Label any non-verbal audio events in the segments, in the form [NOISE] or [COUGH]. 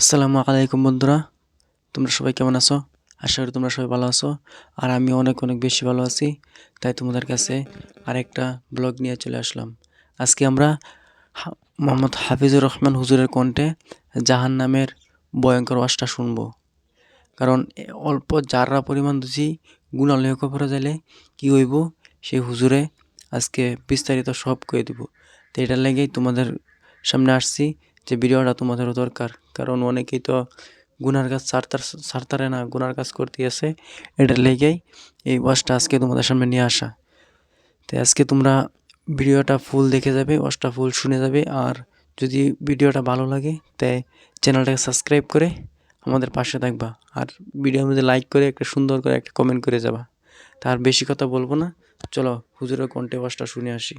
আসসালামু আলাইকুম, বন্ধুরা। তোমরা সবাই কেমন আছো? আশা করি তোমরা সবাই ভালো আছো। আর আমি অনেক অনেক বেশি ভালো আছি। তাই তোমাদের কাছে আরেকটা ব্লগ নিয়ে চলে আসলাম। আজকে আমরা মোহাম্মদ হাফিজুর রহমান হুজুরের কণ্ঠে জাহান নামের ভয়ঙ্কর ওয়াজটা শুনব। কারণ অল্প যারা পরিমাণ দুছি গুণা লেখ পড়া যাইলে কি হইব? সেই হুজুরে আজকে বিস্তারিত সব কয়ে দিব। তো এটার লেগেই তোমাদের সামনে আসছি যে ভিডিওটা তোমাদেরও দরকার। কারণ অনেকেই তো গুনার কাজ সারতার ছাড়তারে না, গুনার কাজ করতে আছে। এটার লেগেই এই ওয়াজটা আজকে তোমাদের সামনে নিয়ে আসা। তো আজকে তোমরা ভিডিওটা ফুল দেখে যাবে ওয়াজটা ফুল শুনে যাবে, আর যদি ভিডিওটা ভালো লাগে তাই চ্যানেলটাকে সাবস্ক্রাইব করে আমাদের পাশে থাকবা। আর ভিডিওর মধ্যে লাইক করে, একটা সুন্দর করে, একটা কমেন্ট করে যাবা। তার বেশি কথা বলব না। চলো, হুজুরের কণ্ঠে ওয়াজটা শুনে আসি।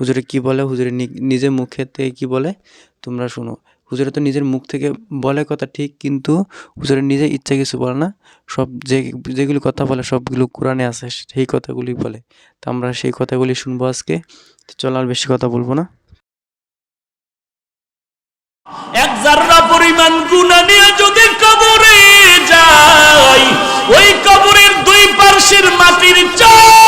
হুজুরে কি বলে, হুজুরে নি- নিজের মুখে থেকে কি বলে, তোমরা শুনো। হুজুরে তো নিজের মুখ থেকে বলে কথা ঠিক, কিন্তু হুজুরের নিজের ইচ্ছা কিছু বলে না। সব যে, যেগুলি কথা বলে, সবগুলো কোরআনে আছে, সেই কথাগুলি বলে। তো আমরা সেই কথাগুলি শুনব আজকে। চলো আর বেশি কথা বলব না। এক জাররা পরিমাণ নিয়ে যদি কবরে যাই ওই কবরের দুই পার্শ্বের মাটির চাপ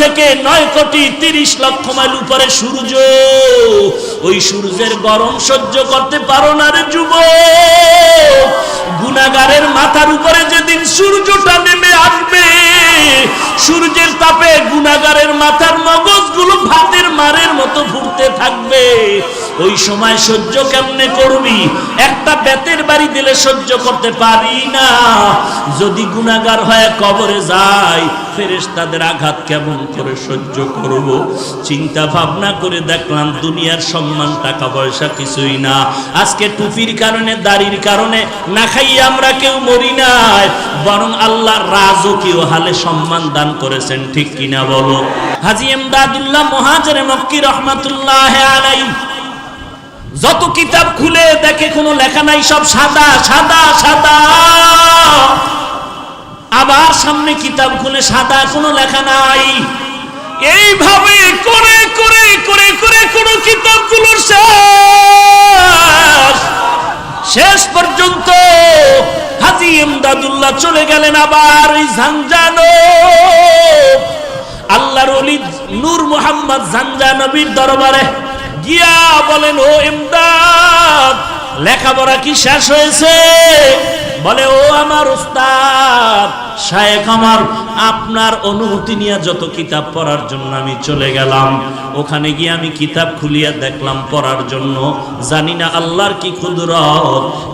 থেকে নয় কোটি তিরিশ লক্ষ মাইল উপরে সূর্য। ওই সূর্যের গরম সহ্য করতে পারো না রে যুব গুণাগারের মাথার উপরে যেদিন সূর্যটা নেমে আসবে, সূর্যের তাপে গুণাগারের মাথার মগজগুলো ভাতের মারের মতো ফুটতে থাকবে। ওই সময় সহ্য কেমনে করবি? একটা বেতের বাড়ি দিলে সহ্য করতে পারি না। যদি গুনাগার হয়ে কবরে যায় ফেরেস তাদের আঘাত কেমন করে সহ্য করব? চিন্তা ভাবনা করে দেখলাম দুনিয়ার সম্মান, টাকা পয়সা কিছুই না। আজকে টুপির কারণে, দাড়ির কারণে না খাইয়ে আমরা কেউ মরি নাই, বরং আল্লাহ রাজকীয় হালে সম্মান দান করেছেন, ঠিক কিনা বলো? হাজি এমদাদুল্লাহ মহাজরে মক্কি রহমাতুল্লাহ আলাই যত কিতাব খুলে দেখে কোনো লেখা নাই, সব সাদা সাদা সাদা। আবার সামনে কিতাব খুলে সাদা, কোনো লেখা নাই। এইভাবে করে করে করে করে কোনো কিতাবগুলোর শেষ। শেষ পর্যন্ত হাজি এমদাদুল্লাহ চলে গেলেন আবার ওই ঝাঞ্জানো আল্লাহর অলি নূর মোহাম্মদ জানজা নবীর দরবারে। গিয়া বলেন ও ইমদাদ লেখাপড়া কি শেষ হয়েছে? বলে ও আমার উস্তাদ শায়েখ আমার, আপনার অনুমতি নিয়ে যত কিতাব পড়ার জন্য আমি চলে গেলাম। ওখানে গিয়ে আমি কিতাব খুলিয়া দেখলাম পড়ার জন্য। জানি না আল্লাহর কি ক্ষুদরত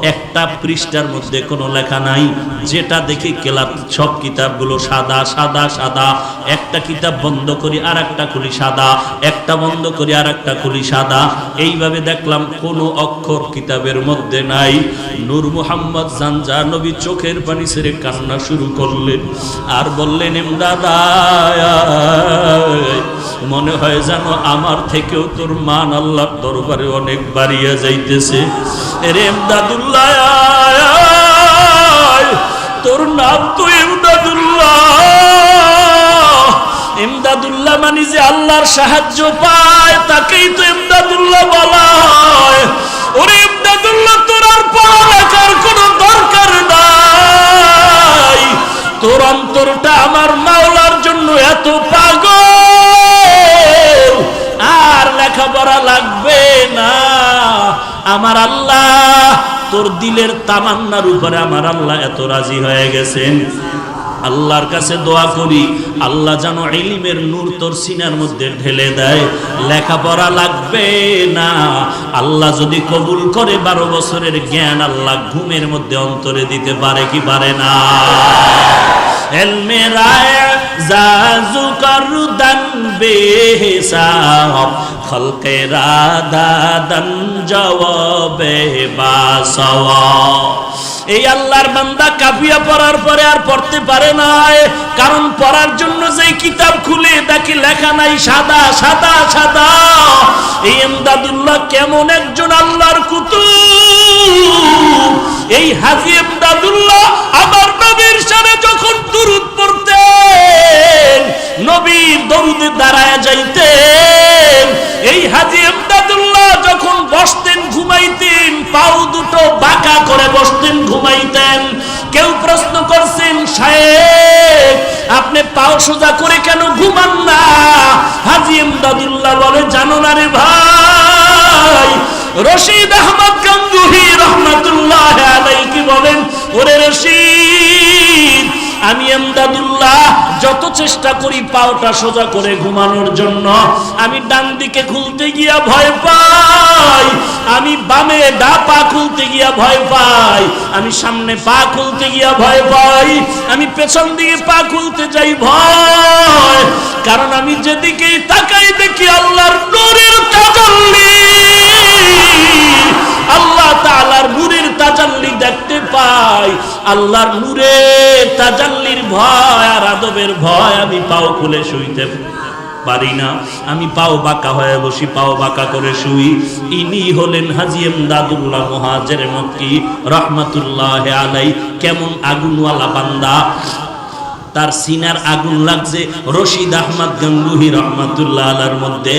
একটা পৃষ্ঠার মধ্যে কোনো লেখা নাই। যেটা দেখি কেলাপ সব কিতাবগুলো সাদা সাদা সাদা। একটা কিতাব বন্ধ করি আর একটা খুলি সাদা। একটা বন্ধ করি আর একটা খুলি সাদা। এইভাবে দেখলাম কোনো অক্ষর কিতাবের মধ্যে নাই। নূর মুহাম্মদ, জানজা নবী চোখের পানি ছেড়ে কান্না শুরু করলেন আর বললেন মনে হয় যেন আমার থেকেও তোর মান আল্লাহর দরবারে অনেক বাড়িয়া যাইতেছে। এমদাদুল্লাহ তোর নাম তো এমদাদুল্লাহ ইমদাদুল্লাহ মানে যে আল্লাহর সাহায্য পায়, তাকেই তো ইমদাদুল্লাহ বলা হয়। ওরে ইমদাদুল্লাহ, তোর আর পড়ালেখার কোনো তোর অন্তরটা আমার মাওলার জন্য এত পাগল। আর লেখাপড়া লাগবে না। আমার আল্লাহ, তোর দিলের তামান্নার উপরে আমার আল্লাহ এত রাজি হয়ে গেছেন। আল্লাহর কাছে দোয়া করি, আল্লাহ যেন ইলিমের নূর তোর সিনার মধ্যে ঢেলে দেয়। লেখাপড়া লাগবে না। আল্লাহ যদি কবুল করে বারো বছরের জ্ঞান আল্লাহ ঘুমের মধ্যে অন্তরে দিতে পারে কি পারে না? এই আল্লাহর বান্দা পড়ার পরে আর পড়তে পারে কারণ পড়ার জন্য যেই কিতাব খুলে দেখি লেখা নাই সাদা সাদা সাদা। এই এমদাদুল্লাহ কেমন একজন আল্লাহর কুতু এই হাজি এমদাদুল্লাহ আমার নবীর সামনে যখন দুরুদ দাঁড়ায় যাইতেন। এই হাজি এমদাদুল্লাহ যখন বসতেন ঘুমাইতেন, পাও দুটো বাঁকা করে বসতেন, ঘুমাইতেন। কেউ প্রশ্ন করছেন, সাহেব, আপনি পাও সোজা করে কেন ঘুমান না? হাজি এমদাদুল্লাহ বলে, জানো না রে ভাই। রশিদ আহমদ গঙ্গুহি রহমাতুল্লাহ আলাইহি বলেন, ওরে রশিদ আমি এমদাদুল্লাহ যত চেষ্টা করি পাওটা সোজা করে ঘুমানোর জন্য, আমি ডান দিকে খুলতে গিয়া ভয় পাই, আমি বামে ডা পা খুলতে গিয়া ভয় পাই, আমি সামনে পা খুলতে গিয়া ভয় পাই, আমি পেছন দিকে পা খুলতে যাই ভয়, কারণ আমি যেদিকেই তাকাই দেখি আল্লাহর নূরের তাজাল্লি। আল্লাহ তাআলার নূরের তাজাল্লি দেখতে পাই। আল্লাহর নূরের তাজাল্লির ভয় আর আদবের ভয় আমি পাও খুলে শুইতে পারি না। আমি পাও বাঁকা হয়ে বসি, পাও বাঁকা করে শুই। ইনি হলেন হাজি এমদাদুল্লাহ মহাজের মক্কি, রহমাতুল্লাহ আলাই কেমন আগুনওয়ালা বান্দা। তার সিনার আগুন লাগছে রশিদ আহমদ গঙ্গুহি রহমাতুল্লাহ আলার মধ্যে।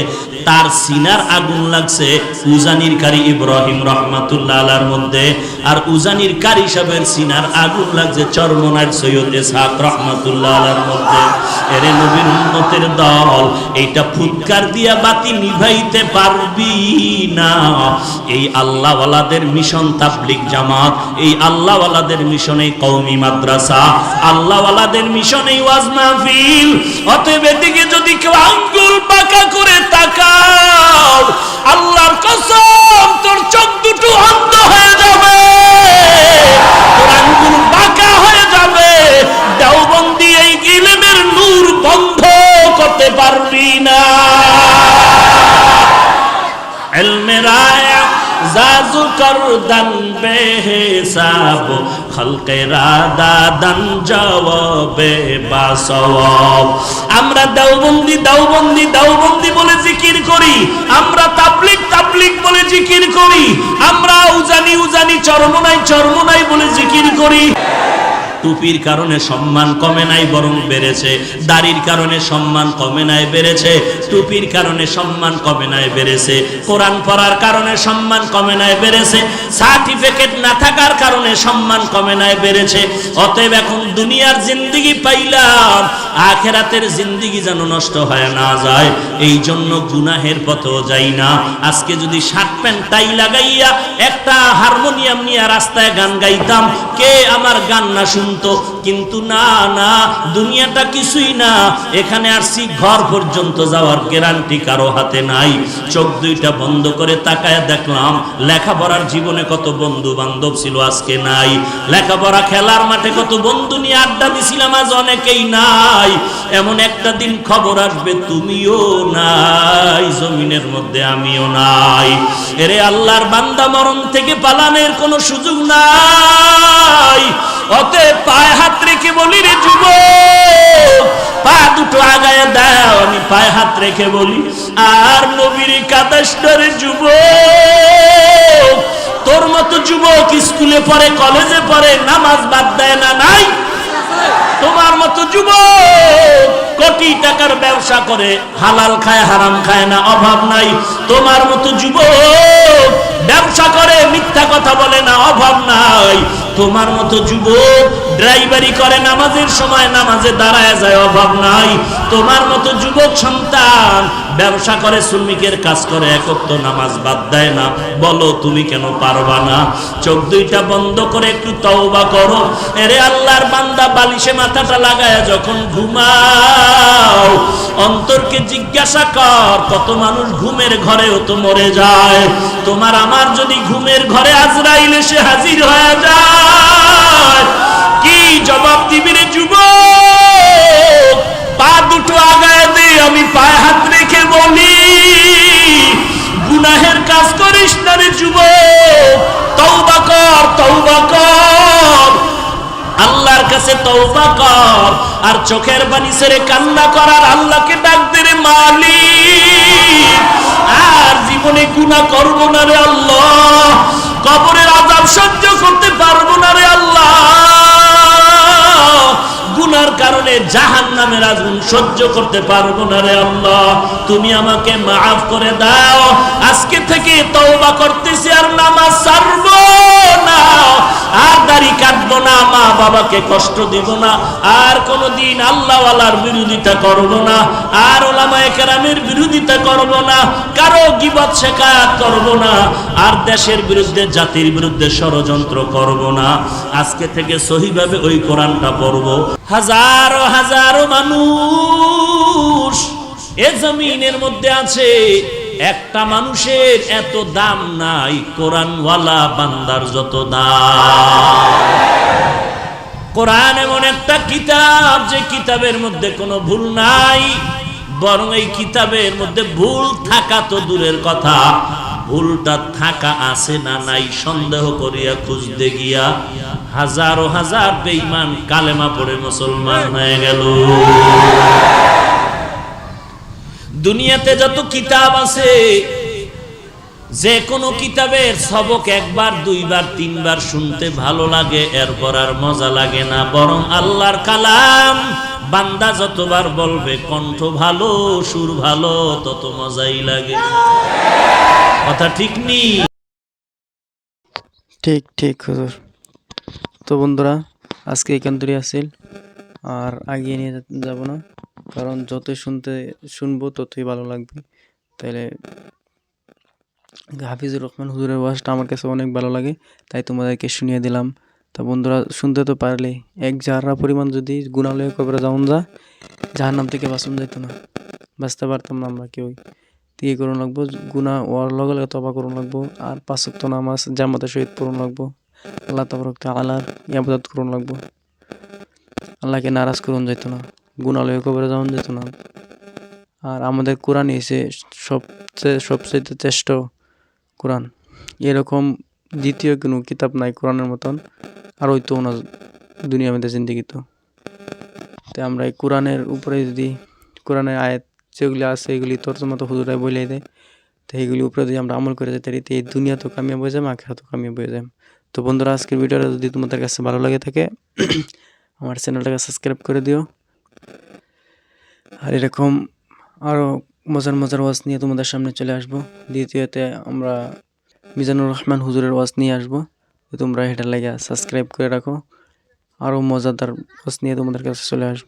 তার সিনার আগুন লাগছে উজানির কারি ইব্রাহিম রহমাতুল্লাহ মধ্যে। আর উজানির কারি সাহেবের সিনার আগুন লাগছে চরমনার সৈয়দ ইসহাক রহমাতুল্লাহ মধ্যে। এরে নবীর উম্মতের দল, এইটা ফুৎকার দিয়া বাতি নিভাইতে পারবি না। এই আল্লাহওয়ালাদের মিশন তাবলিক জামাত, এই আল্লাহওয়ালাদের মিশন এই কওমি মাদ্রাসা, আল্লাহওয়ালাদের মিশন ওয়াজ মাহফিল। অতএব এদিকে যদি কেউ আঙ্গুল পাকা করে দাও আল্লাহর কসম, তোর চোখ দুটো অন্ধ হয়ে যাবে। তোর আঙ্গুল বাঁকা হয়ে যাবে। দেওবন্দি এই গিলেমের নূর বন্ধ করতে পারবি না। এলমেরায়া জাজুকর দান বেহেসাব খালকেরা দাদান জবাবে বাসওয়াব আমরা দাওবন্দি দাওবন্দি দাওবন্দি বলে জিকির করি। আমরা তাবলিগ তাবলিগ বলে জিকির করি। আমরা উজানি উজানি, চরমনাই চরমনাই বলে জিকির করি। টুপির কারণে সম্মান কমে নাই, বরং বেড়েছে। দাড়ির কারণে সম্মান কমে নাই, বেড়েছে। টুপির কারণে সম্মান কমে নাই, বেড়েছে। কোরআন পড়ার কারণে সম্মান কমে নাই, বেড়েছে। সার্টিফিকেট না থাকার কারণে সম্মান কমে নাই, বেড়েছে। অতএব এখন দুনিয়ার জিন্দিগি পাইলাম। আখেরাতের জিন্দিগি যেন নষ্ট হয় না যায় এই জন্য গুনাহের পথেও যাই না। আজকে যদি শার্ট প্যান্ট টাই লাগাইয়া একটা হারমোনিয়াম নিয়ে রাস্তায় গান গাইতাম, কে আমার গান না শুনতো? কিন্তু না না, দুনিয়াটা কিছুই না। এখানে আসছি ঘর পর্যন্ত যাওয়ার গ্যারান্টি কারও হাতে নাই। চোখ দুইটা বন্ধ করে তাকায় দেখলাম, লেখাপড়ার জীবনে কত বন্ধু বান্ধব ছিল আজকে নাই। লেখাপড়া খেলার মাঠে কত বন্ধু নিয়ে আড্ডা দিছিলাম, আজ অনেকেই নাই। এমন একটা দিন খবর আসবে, তুমিও নাই, জমিনের মধ্যে আমিও নাই। এরে আল্লাহর বান্দা মরণ থেকে পালানের কোনো সুযোগ নাই। অতএব পায়ে হাত রেখে বলি রে যুব, পা দুটো আগায় দাও, আমি পায়ে হাত রেখে বলি, আর নবীর কাদাস্টরে যুব, তোর মতো যুবক স্কুলে পড়ে, কলেজে পড়ে, নামাজ বাদ দেয় না, নাই? মতো কোটি টাকার ব্যবসা করে হালাল খায়, হারাম খায় না, অভাব নাই। তোমার মতো যুবক ব্যবসা করে, মিথ্যা কথা বলে না, অভাব নাই। তোমার মতো যুবক ড্রাইভারি করে নামাজের সময় নামাজে দাঁড়ায় যায়, অভাব নাই। তোমার মতো যুবক সন্তান ব্যবসা করে, শ্রমিকের কাজ করে একত্র নামাজ বাদ দেয় না। বলো, তুমি কেন পারবা না? চোখ দুইটা বন্ধ করে একটু তওবা করো। এরে আল্লাহর বান্দা বালিশে মাথাটা লাগায় যখন ঘুমাও, অন্তরকে জিজ্ঞাসা কর, কত মানুষ ঘুমের ঘরেও তো মরে যায়। তোমার আমার যদি ঘুমের ঘরে আজরাইল এসে হাজির হয়ে যায় জবাব দিবি রে যুবক? পা দুটো আগায় দে, আমি পায়ে হাত রেখে বলি। গুনাহের কাজ করিস না রে তওবা কর কর। আল্লাহর কাছে কর। আর চোখের বাণী ছেড়ে কান্না করার আল্লাহকে ডাক দে রে মালিক। আর জীবনে গুনাহ করব না রে আল্লাহ। কবরের আযাব সহ্য করতে পারব না রে গুনার কারণে জাহান নামের আগুন সহ্য করতে পারব না রে আল্লাহ। তুমি আমাকে মাফ করে দাও। আজকে থেকে তওবা করতেছি আর নামাজ ছাড়বো না। আর দাড়ি কাটবো না, মা বাবাকে কষ্ট দিব না। আর কোনোদিন আল্লাহওয়ালার বিরোধিতা করব না। আর ওলামায়ে কেরামের বিরোধিতা করব না। কারও গিবত শেখায়াত করব না। আর দেশের বিরুদ্ধে, জাতির বিরুদ্ধে ষড়যন্ত্র করব না। আজকে থেকে সহিভাবে ওই কোরআনটা পড়ব। হাজারো হাজারো মানুষ এ জমিনের মধ্যে আছে, একটা মানুষের এত দাম নাই, কোরআনওয়ালা বান্দার যত দাম। কোরআন এমন একটা কিতাব, যে কিতাবের মধ্যে কোনো ভুল নাই, বরং এই কিতাবের মধ্যে ভুল থাকা তো দূরের কথা। ভুলটা থাকা আছে না নাই, সন্দেহ করিয়া খুঁজতে গিয়া হাজারো হাজার বেঈমান কালেমা পড়ে মুসলমান হয়ে গেল। দুনিয়াতে যত কিতাব আছে, যে কোনো কিতাবের সবক একবার, দুইবার, তিনবার শুনতে ভালো লাগে, এরপর আর মজা লাগে না। বরং আল্লাহর কালাম, বান্দা যতবার বলবে, কণ্ঠ ভালো, সুর ভালো, তত মজাই লাগে। কথা ঠিক নি? ঠিক ঠিক, হুজুর। তো বন্ধুরা, আজকে এখান থেকে আসিল আর আগিয়ে নিয়ে যাব না। কারণ যতই শুনতে, শুনব ততই ভালো লাগবে। তাইলে হাফিজুর রহমান হুজুরের ওয়াজটা আমার কাছে অনেক ভালো লাগে, তাই তোমাদেরকে শুনিয়ে দিলাম। তা বন্ধুরা, শুনতে তো পারলে এক জাররা পরিমাণ যদি গুণালয় কবরে যাওন যা যাহার নাম থেকে বাঁচন যেত না। বাঁচতে পারতাম না আমরা কেউই। দিয়ে করুন লাগবো গুণা ওয়ার লগে লগে তবা করুন লাগবো, আর পাঁচক্ত নামাজ জামাতের সহিত পড়ুন লাগবো। আল্লাহ তবরক আলার ইয়াবদাত করুন লাগবো। আল্লাহকে নারাজ করুন যেত না। গুণালয় কবরে যাওন যেত না। আর আমাদের কোরআন এসে সবচেয়ে সবচেয়ে শ্রেষ্ঠ কোরআন। এরকম দ্বিতীয় কোনো কিতাব নাই কোরআনের মতন, আর ওই তো না দুনিয়া মধ্যে তো তাই আমরা এই কোরআনের উপরে যদি, কোরআনের আয়াত যেগুলি আছে, এগুলি তর্জমা তো হুজুরাই বলে দেয়, তো এইগুলি উপরে যদি আমরা আমল করে যেতে তো এই দুনিয়া তো কামিয়াব হয়ে যাবে আখেরা তো কামিয়াব হয়ে যাবে। তো বন্ধুরা, আজকের ভিডিওটা যদি তোমাদের কাছে ভালো লাগে থাকে, [CLEARS THROAT] আমার চ্যানেলটাকে সাবস্ক্রাইব করে দিও। আর এরকম আরও মজার মজার ওয়াজ নিয়ে তোমাদের সামনে চলে আসব। দ্বিতীয়তে আমরা মিজানুর রহমান হুজুরের ওয়াজ নিয়ে আসব। তোমরা এটা লাগে সাবস্ক্রাইব করে রাখো। আরও মজাদার ওয়াজ নিয়ে তোমাদের কাছে চলে আসব।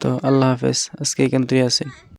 তো আল্লাহ হাফেজ, আজকে এখান থেকে আসি।